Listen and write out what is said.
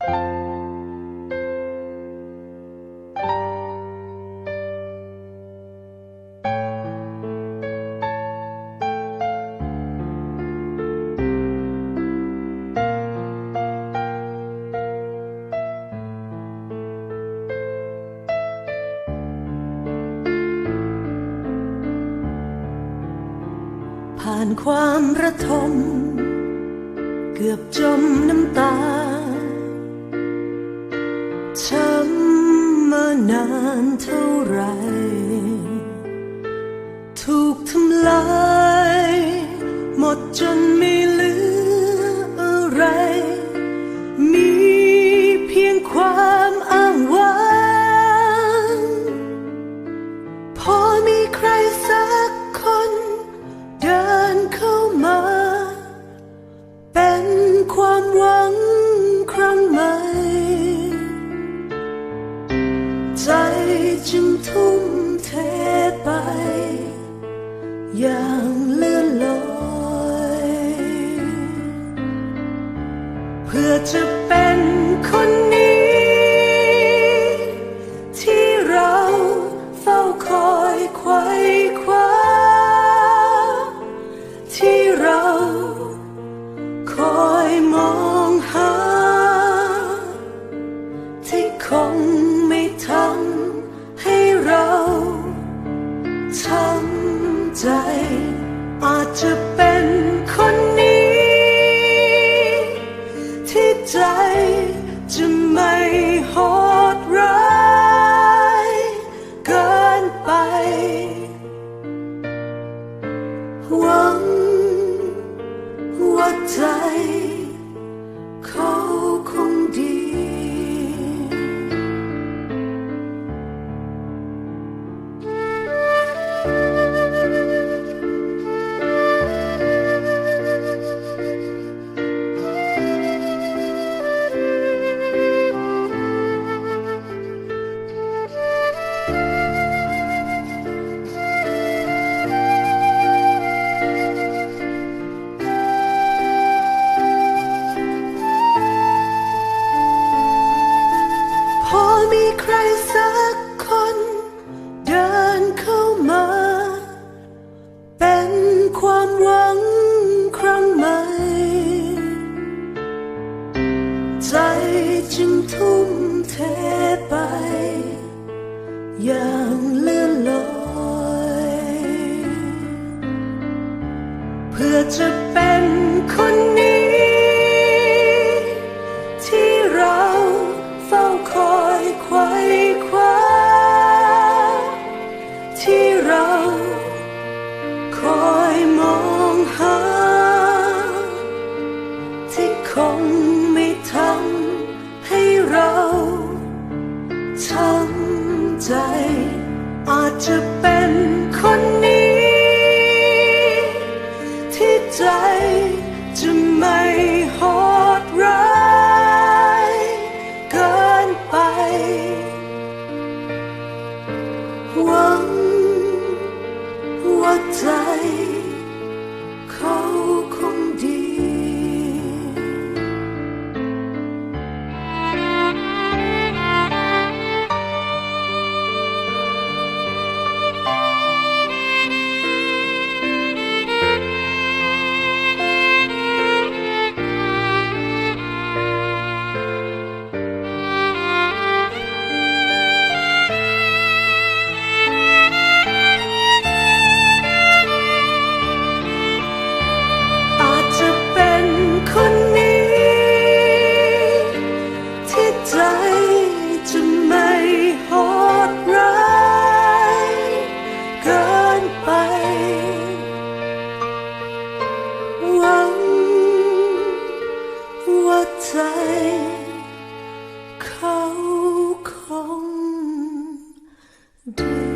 ผ่านความระทม เกือบจมน้ำานานเท่าไหร จึงทุ่มเทไป อย่างเลื่อนลอยเพื่อจะเป็นคนนี้ ที่เราเฝ้าคอยไขว้คว้าที่เราคอยมองหา ที่คง อ จึงทุ่มเทไป อย่างเลื่อนลอย เพื่อจะเป็นคนนี้ ที่เราเฝ้าคอยไขว้คว้า ที่เราคอยมองหา ที่คงไม่ทำ จะเป็นคนนี้ ที่ใจจะไม่โหดร้ายเกินไป หวังว่าใจ 在高空的。